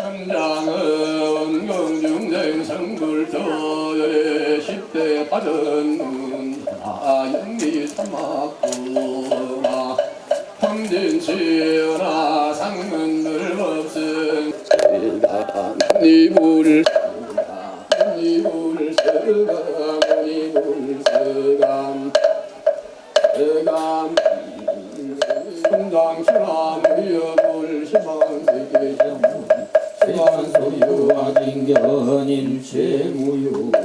당장은 경중생 성불터의 10대 빠른 아영미 삼막구나 상문들 없은 니불 니불 유와 빈견인 세무유열자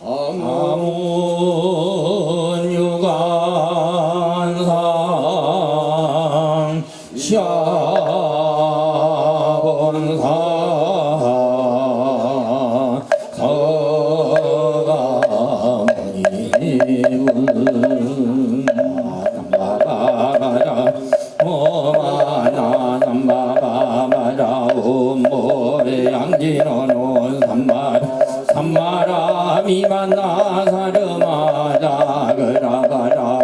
아문 유관상 샤본상 양지노노 삼마라 삼마라 미만나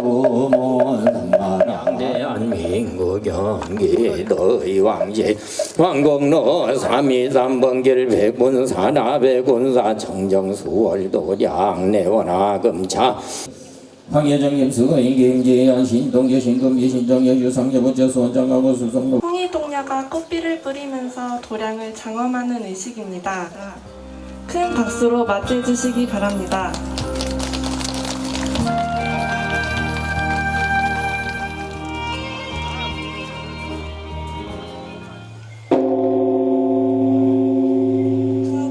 오모 삼마라 대한민국 경기도 왕제 왕공로 삼이삼번길 백군 사 나 백군사 청정수월도 양내원하 금차. 황예정님 수거인 김지현 신동재 신금기 신정여 유상여부재 수원장하고 수성로 홍이동야가 꽃비를 뿌리면서 도량을 장엄하는 의식입니다. 큰 박수로 맞이해 주시기 바랍니다.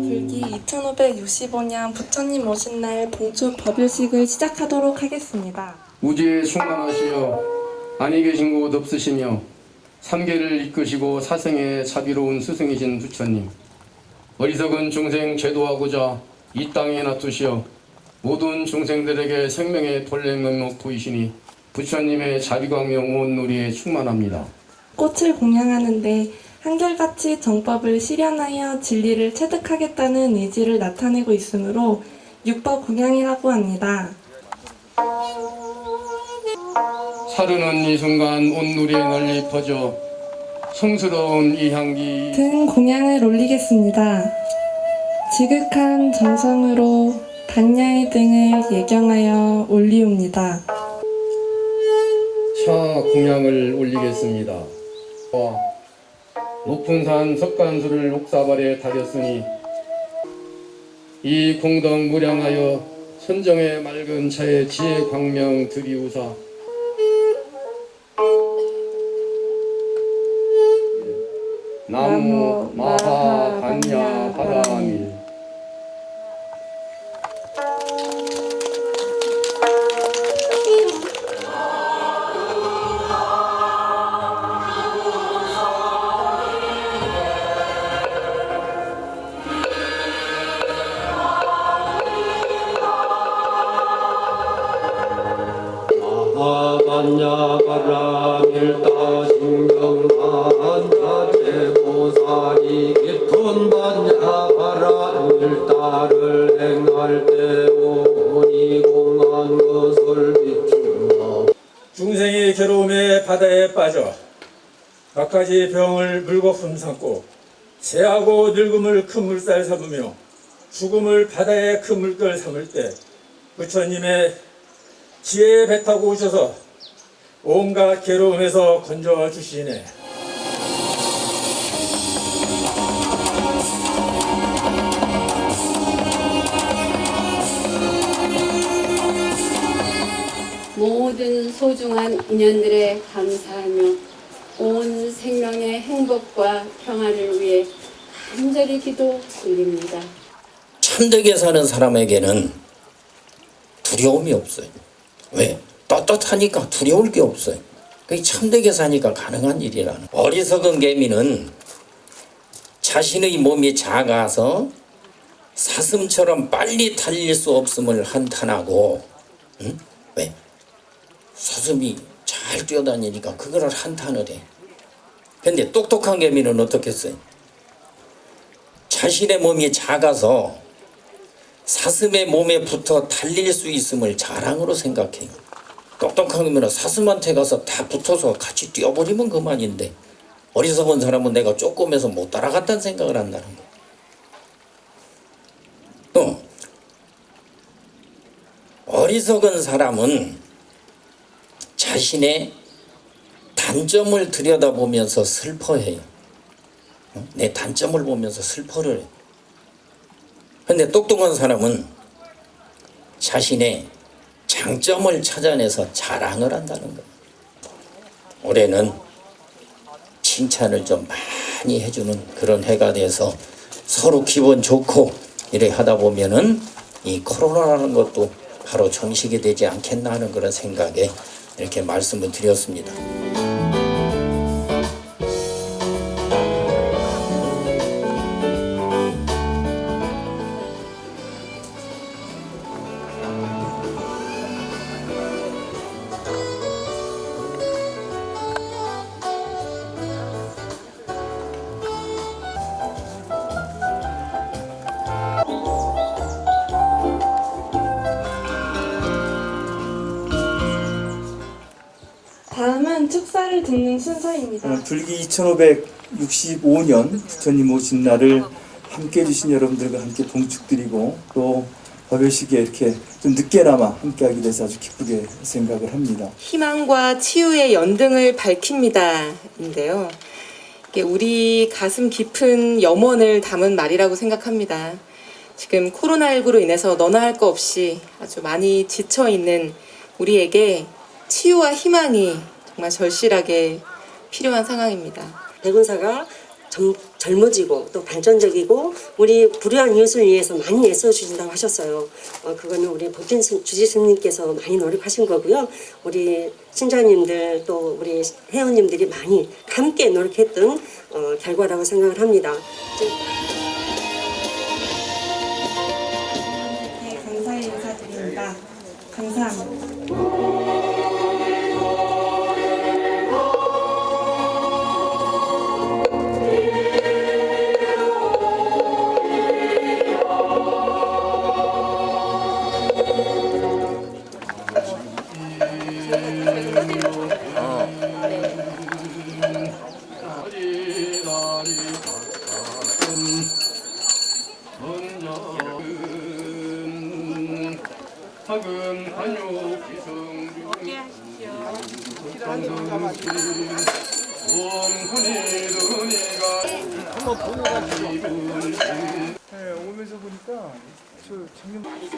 불기 2565년 부처님 오신 날 봉축 법요식을 시작하도록 하겠습니다. 우지에 충만하시어 안이 계신 곳 없으시며 삼계를 이끄시고 사생의 자비로운 스승이신 부처님 어리석은 중생 제도하고자 이 땅에 놔두시어 모든 중생들에게 생명의 돌랭명목 보이시니 부처님의 자비광명 온 누리에 충만합니다. 꽃을 공양하는데 한결같이 정법을 실현하여 진리를 체득하겠다는 의지를 나타내고 있으므로 육법 공양이라고 합니다. 사르는 이 순간 온 누리에 널리 퍼져 성스러운 이 향기 등 공양을 올리겠습니다. 지극한 정성으로 단야의 등을 예경하여 올리옵니다. 차 공양을 올리겠습니다. 와, 높은 산 석간수를 옥사발에 다렸으니 이 공덕 무량하여 선정의 맑은 차에 지혜 광명 드리우사 중생이 괴로움의 바다에 빠져 갖가지 병을 물고 품삼고 새하고 늙음을 큰 물살 삼으며 죽음을 바다의 큰 물결 삼을 때 부처님의 지혜에 배 타고 오셔서 온갖 괴로움에서 건져 주시네. 모든 소중한 인연들에 감사하며 온 생명의 행복과 평화를 위해 간절히 기도 올립니다. 참되게 사는 사람에게는 두려움이 없어요. 왜? 떳떳하니까 두려울 게 없어요. 그게 참되게 사니까 가능한 일이라는. 어리석은 개미는 자신의 몸이 작아서 사슴처럼 빨리 달릴 수 없음을 한탄하고, 응? 왜? 사슴이 잘 뛰어다니니까 그거를 한탄을 해. 근데 똑똑한 개미는 어떻겠어요? 자신의 몸이 작아서 사슴의 몸에 붙어 달릴 수 있음을 자랑으로 생각해요. 똑똑한 거면 사슴한테 가서 다 붙어서 같이 뛰어버리면 그만인데 어리석은 사람은 내가 쪼꼬매서 못 따라갔다는 생각을 한다는 거. 또 어리석은 사람은 자신의 단점을 들여다보면서 슬퍼해요. 어? 내 단점을 보면서 슬퍼를 해요. 근데 똑똑한 사람은 자신의 장점을 찾아내서 자랑을 한다는 거예요. 올해는 칭찬을 좀 많이 해주는 그런 해가 돼서 서로 기분 좋고 이래 하다 보면은 이 코로나라는 것도 바로 종식이 되지 않겠나 하는 그런 생각에 이렇게 말씀을 드렸습니다. 다음은 축사를 듣는 순서입니다. 어, 불기 2565년 부처님 오신 날을 함께 해주신 여러분들과 함께 봉축드리고 또 법요식에 이렇게 좀 늦게나마 함께하게 돼서 아주 기쁘게 생각을 합니다. 희망과 치유의 연등을 밝힙니다인데요. 이게 우리 가슴 깊은 염원을 담은 말이라고 생각합니다. 지금 코로나19로 인해서 너나 할거 없이 아주 많이 지쳐 있는 우리에게 치유와 희망이 정말 절실하게 필요한 상황입니다. 백운사가 점- 젊어지고 또 발전적이고 우리 불우한 이웃을 위해서 많이 애써주신다고 하셨어요. 어, 그거는 우리 스- 주지스님께서 많이 노력하신 거고요. 우리 신자님들 또 우리 회원님들이 많이 함께 노력했던 어, 결과라고 생각을 합니다. 네, 감사의 인사드립니다. 감사합니다. 관요 기성중 원군이 눈이가 오면서 보니까 저 작년 감사